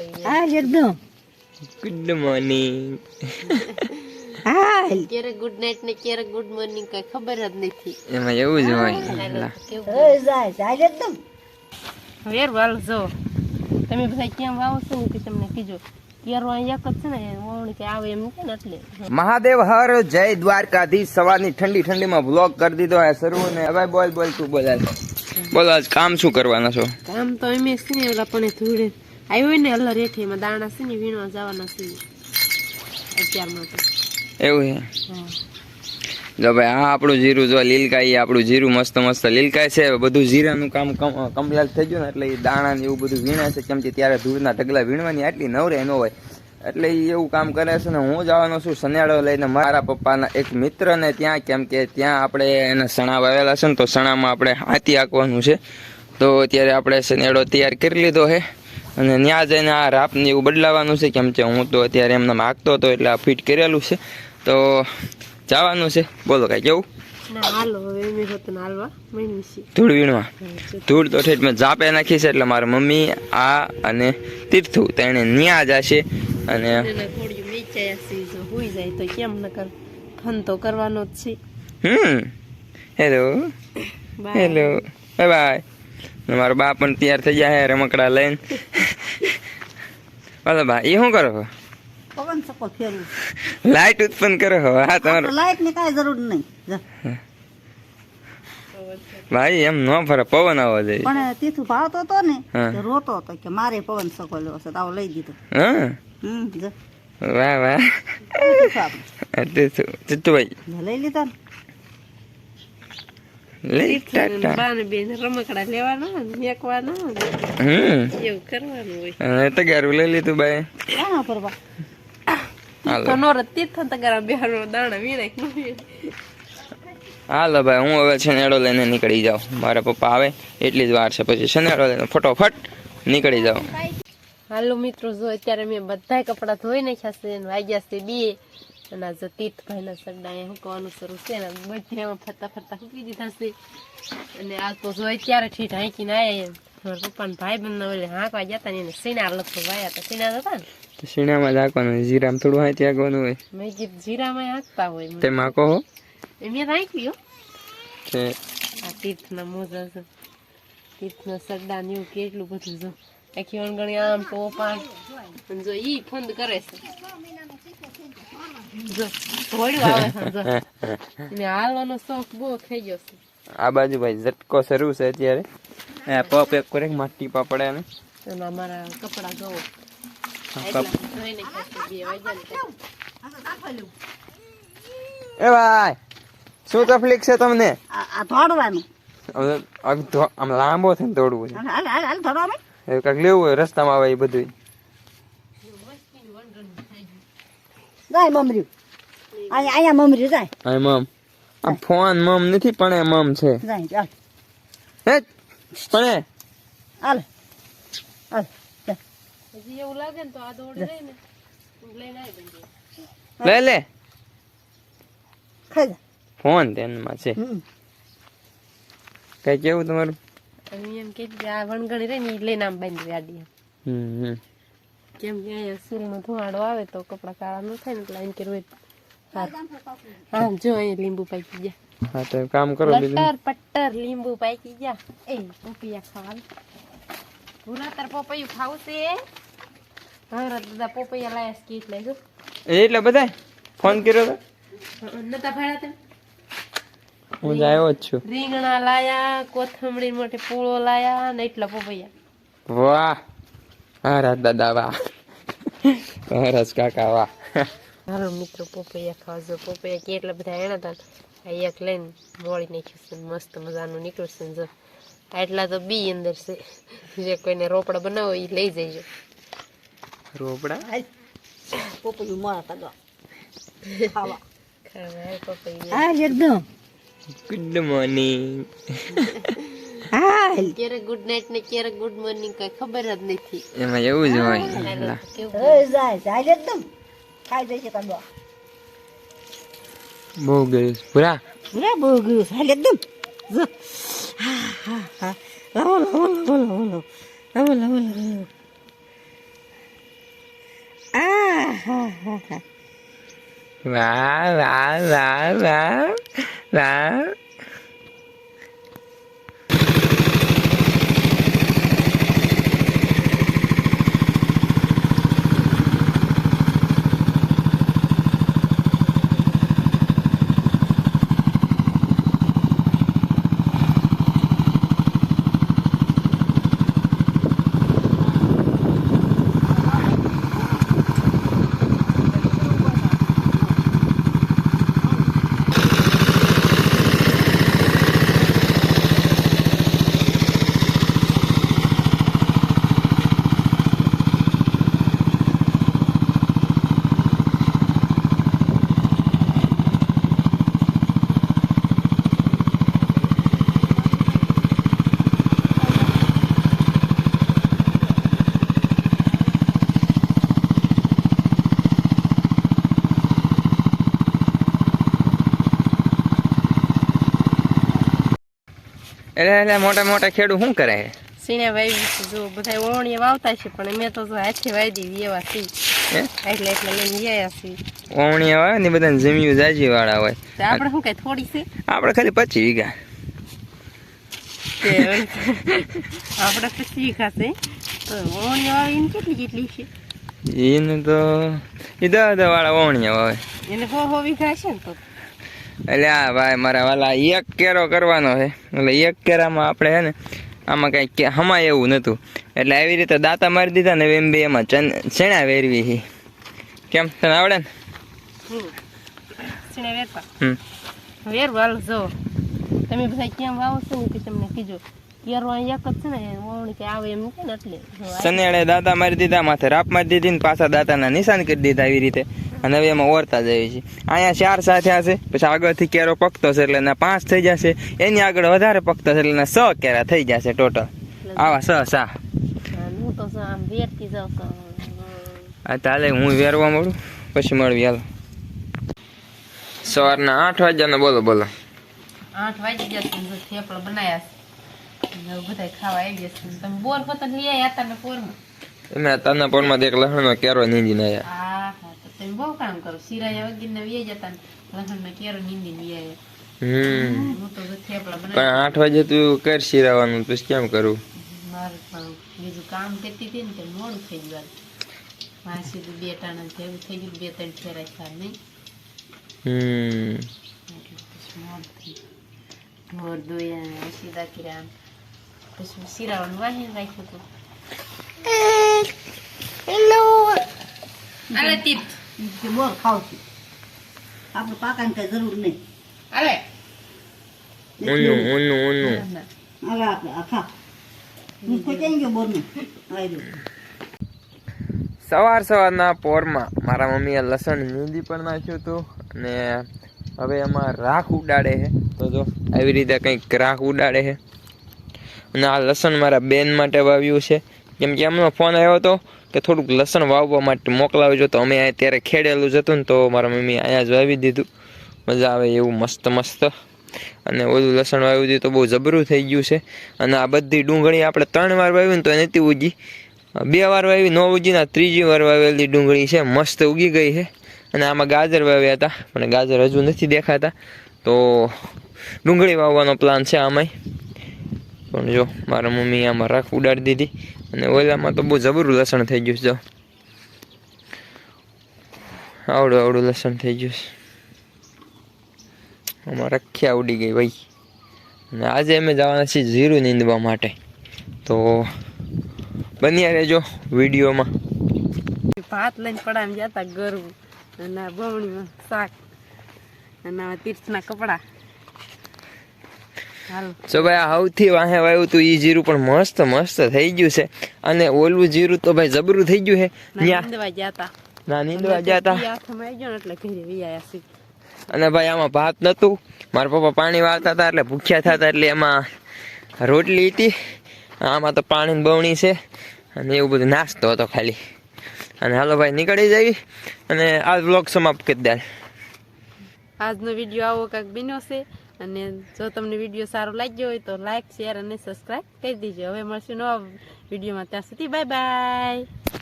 હાલ એકદમ good morning હાલ ક્યારે ગુડ નાઈટ ને ક્યારે ગુડ મોર્નિંગ કઈ ખબર જ નથી એમાં એવું જ હોય કેવું જાય એકદમ વેર વાલ જો તમે બધા કેમ વાવો છો ને કે તમને કીજો કેરો એક જ છે ને ઓવણી કે આવે એમ કે એટલે મહાદેવ હર જય દ્વારકાધીશ સવારની ઠંડી ઠંડીમાં વ્લોગ કરી દીધો હે શરૂ ને. હવે બોલ બોલ તું બોલ. બોલ આજ કામ શું કરવાના છો? કામ તો એમ છે ને ઓલા પણ ધૂળે. આવ્યો ને અલ્લા રેઠે એમાં દાણા છે ને વીણવા જવાના છે. અત્યારમાં તો એવું છે? જો ભાઈ આ આપણું જીરું જો લીલકાઈ આપણું જીરું મસ્ત મસ્ત લીલકાય છે. બધું જીરાનું કામ કમલાલ થઈ ગયું ને એટલે એ દાણા ને એવું બધું વીણે છે. કેમ કે ત્યારે ધૂળના ઢગલા વીણવાની આટલી નવરે ન હોય. એટલે એ એવું કામ કરે છે ને હું જવાનો છું શનિયાળો લઈને મારા પપ્પાના એક મિત્રને ત્યાં. કેમ કે ત્યાં આપણે એને સણા વાવેલા છે ને તો સણામાં આપણે હાથી આંકવાનું છે. તો અત્યારે આપણે શનિયાળો તૈયાર કરી લીધો છે. અને ત્યાં જઈને આ રાપને એવું બદલાવાનું છે કેમ કે હું તો અત્યારે એમને માગતો હતો એટલે આ ફિટ કરેલું છે. તો જવાનું છે. બોલો કાંઈ કેવું? ધૂળ વીણવા. ધૂળ તો ઠેઠ મેં જાપે નાખી છે એટલે મારા મમ્મી આ અને તીર્થુ તેણે ન્યા જશે અને જાય તો કેમ ન કર ફન તો કરવાનો જ છે. Hmm. Hello hello bye bye મારા બા પણ તૈયાર થઈ ગયા હે રમકડા લઈને. બોલો બા એ શું કરો પવન સકો ફેરવું. લાઈટ ઉત્પન્ન કરો હા તમારો. લાઈટની કાંઈ જરૂર નહીં. ભાઈ એમ ન ફરે પવન આવો જોઈએ. પણ તીથું ભાવતો હતો ને રોતો હતો કે મારે પવન સકો લેવો છે તો લઈ દીધો. હા? હમ વાહ વાહ. તીથું ભાઈ લઈ લીધા ને લઈ ટાટા બાને બેન રમકડા લેવાના ને મેકવાના ને હમ એવું કરવાનું હોય અને તગારું લઈ લીધું બાઈ હાલો. ભાઈ હું હવે શનેડો લઈને નીકળી જાઉં. મારા પપ્પા આવે એટલી જ વાર છે પછી શનેડો લઈને ફટોફટ નીકળી જાઉં. હાલો મિત્રો જો અત્યારે મેં બધા કપડાં ધોઈ નાખ્યા છે વાગ્યા છે બે. અને આ જો તીર્થભાઈના સગડા અહીંયા હુકવાનું શરૂ છે ને બધે એમાં ફરતા ફરતા મૂકી દીધા છે અને આ તો જોઈ ત્યારે ઠીઠ હાંકીને આવ્યા એમ. મારા પપ્પાને ભાઈ બંધ ઓલે હાંકવા ગયા હતા ને એને સીણા લખો વાયા હતા સીણા હતા ને? શીણામાં રાખવાનું જીરામ થોડું હાંકી હાંકવાનું હોય. મેં કીધું જીરામાં હાંકતા હોય તે તેમાં કહો એ મેં હાંકી હો. આ તીર્થના મોજા છે. તીર્થના સગડા ને એવું કેટલું બધું જો. આખી અણગણી આમ તો અને જો ઈ ફંદ કરે છે. આ બાજુ ભાઈ ઝટકો શરૂ છે અત્યારે. પપ એક માટી પાપડે અમે એ ભાઈ શું તકલીફ છે તમને? લાંબો થઈને દોડવું છે. લેવું હોય રસ્તામાં આવે એ બધું જાય મમર્યું. અહીંયા અહીંયા મમર્યું જાય. હા મમ. આ ફોન મમ નથી પણ એ મમ છે. જાય ચાલ. હે? પણ એ? હાલ. હાલ. હજી એવું લાગે ને તો આ દોડી જાય ને લઈને આવી લે લે. ખાઈ ફોન તેનમાં છે. હમ. કઈ કેવું તમારું? એમ કે આ વણગણી રહી ને લઈને આમ બાંધી આડી હમ હમ. કેમ કે અહીંયા સૂરનો ધુવાડો આવે તો કપડા કાળા ન થાય ને એટલે આઈને કર્યું હા જો અહીંયા લીંબુ પાકી ગયા. હા તો કામ કરો બીજું. લટર પટ્ટર લીંબુ પાકી ગયા. એ પોપિયા ખાવાનું. પૂરા તાર પોપૈયું ખાવું છે હા દાદા પોપૈયા લાયા છે એટલે જો. એ એટલે બધા ફોન કર્યો તો? નતા ભાડા તમે હું જ આવ્યો જ છું. રીંગણા લાયા કોથમડી માટે પૂળો લાયા ને એટલા પોપૈયા. વાહ. હા દાદા વાહ હરસ કાકા વાહ મારો મિત્રો પોપૈયા ખાવજો પોપૈયા કેટલા બધા એના હતા એક લઈને મોળી નાખ્યું છે મસ્ત મજાનું નીકળશે જો આટલા તો બી અંદર છે જે કોઈને રોપડા બનાવો એ લઈ જઈજો રોપડા પોપૈયું મોડા કાઢવા ખાવા ખાવા પપૈયું હાલ એકદમ ગુડ મોર્નિંગ હાલ ક્યારે ગુડ નાઇટ ને ક્યારે ગુડ મોર્નિંગ કઈ ખબર જ નથી. એમાં એવું જ હોય. કેવું હવે જાય હાલ એકદમ. ખાઈ જાય છે કાઢવા બહુ ગયું. પૂરા લે બહુ ગયું. છે. હાલ એકદમ. જો. હા હા હા. લાવો લાવો લાવો લાવો લાવો. લાવો લાવો લાવો વાહ વાહ વાહ વાહ વાહ એટલે એટલે મોટા મોટા ખેડૂત શું કરે? છે સીણે વાવી છે જો બધા ઓવણીએ વાવતા છે પણ મેં તો જો હાથે વાવી દીધી એવા સી એટલે એટલે લઈને ગયા સી ઓવણી આવે ને બધા જમ્યું જાજી વાળા હોય આપણે શું કઈ થોડી છે? આપણે ખાલી પચી વીઘા. કે આપણે પચી વીઘા છે. તો ઓવણીએ વાવી એને કેટલી કેટલી છે? એને તો એ દસ દસ વાળા ઓવણીયા વાવે. એને હો હો વીઘા છે ને તો. એટલે આ ભાઈ મારા વાલા એક કેરો કરવાનો છે. એટલે એક કેરામાં આપણે છે ને આમાં કઈ હમાય એવું નહોતું એટલે આવી રીતે દાંતા મારી દીધા ને એમ બે એમાં ચણા વેરવી છે. કેમ? તને આવડે ને? વેરવા સીણે વેરતા હમ. વેર વાલ જો. તમે બધા કેમ વાવો છો? કે તમને કીધું. કેરો અહીં એક જ છે ને ઓવણી કે આવે એમ કે ને એટલે. આ- સનેડે દાંતા મારી દીધા માથે રાપ મારી દીધી ને પાછા દાંતાના નિશાન કરી દીધા એવી રીતે. અને હવે એમાં ઓરતા જાય છે. અહીંયા ચાર સાથે હશે પછી આગળથી કેરો પકતો છે એટલે એના પાંચ થઈ જશે. એની આગળ વધારે પકતો છે એટલે એના સ કેરા થઈ જશે ટોટલ આવા સ સા. હા તાલે હું વેરવા મળું? પછી મળવી હાલ. સવારના આઠ વાગ્યાનો બોલો બોલો. આઠ વાગી ગયા થેપલા છે. હવે બધાય ખાવા આવી જશે ને તમે બોર પોતા લઈ આવ્યા હતા ને પોરમાં મેં તના પોરમાં એક લસણનો કેરો નીંદીને આવ્યા હા હા તો તમે બહુ કામ કરો સિરાયા વગર ને વી જતા ને લસણ ને કેરો નીંદી વી આવ્યા હમ હું તો જો થેપલા પણ બનાવી આઠ વાગે તું કર શીરાવાનું પછી કેમ કરું મારે પણ બીજું કામ કરતી હતી ને તે મોડું થઈ ગયું મારે સીધું બે ટાણા જેવું થઈ ગયું બે ત્રણ ફેરા થયા નહીં હમ એટલે પછી મોડું થઈ ગયું ઢોર દોયા સીધા કર્યા પછી સિરાવાનું વાહીને રાખ્યું હતું તીત કે બોર ખાવ છું આપણે પાકાને કઈ જરૂર નહીં અલે ઊનું ઊનું ઊનું હવે આપણે આ ખા હું કોઈ ગયો બોરને આવી સવાર સવારના પોરમાં મારા મમ્મીએ લસણ નીંદી પણ નાખ્યું હતું અને હવે એમાં રાખ ઉડાડે છે તો જો આવી રીતે કંઈક રાખ ઉડાડે છે અને આ લસણ મારા બેન માટે વાવ્યું છે. કેમ કે એમનો ફોન આવ્યો હતો કે થોડુંક લસણ વાવવા માટે મોકલાવજો. તો અમે અત્યારે ખેડેલું જ હતું ને તો મારા મમ્મી અહીંયા જ વાવી દીધું. મજા આવે એવું મસ્ત મસ્ત. અને ઓલું લસણ વાવ્યું હતું તો બહુ જબરું થઈ ગયું છે. અને આ બધી ડુંગળી આપણે ત્રણ વાર વાવી ને તો નથી ઉગી બે વાર વાવી નો ઉગી ને ત્રીજી વાર વાવેલી ડુંગળી છે. મસ્ત ઉગી ગઈ છે. અને આમાં ગાજર વાવ્યા હતા. પણ ગાજર હજુ નથી દેખાતા. તો ડુંગળી વાવવાનો પ્લાન છે આમાંય. પણ જો મારા મમ્મી આમાં રાખ ઉડાડી દીધી અને ઓલામાં તો બહુ જબરું લસણ થઈ ગયું જો. આવડું આવડું લસણ થઈ ગયું છે. આમાં રખ્યા ઉડી ગઈ ભાઈ. અને આજે અમે જવાના છીએ જીરું નીંદવા માટે. તો બન્યા રહેજો વિડીયોમાં. ભાત લઈને પડામ જતા ગરવું અને બમણીમાં શાક અને તીર્થના કપડા. હાલો. ભાઈ આ સૌથી વાહે વાવ્યું તું એ જીરું પણ મસ્ત મસ્ત થઈ ગયું છે. અને ઓલું જીરું તો ભાઈ જબરું થઈ ગયું છે. નીંદવા જતા. ના નીંદવા વિયા સી અને ભાઈ આમાં ભાત નતું. મારા પપ્પા પાણી વાળતા હતા એટલે ભૂખ્યા થતા એટલે એમાં રોટલી હતી. આમાં તો પાણી બવણી છે. અને એવું બધું નાસ્તો હતો ખાલી. અને હાલો ભાઈ નીકળી જવી. અને આ બ્લોગ સમાપ્ત કરી દે. આજનો વીડિયો આવો કાંઈક બીનો છે. અને જો તમને વીડિયો સારો લાગ્યો હોય તો લાઈક શેર અને સબસ્ક્રાઈબ કરી દેજો. હવે મળશું નવા વિડીયોમાં. ત્યાં સુધી બાય બાય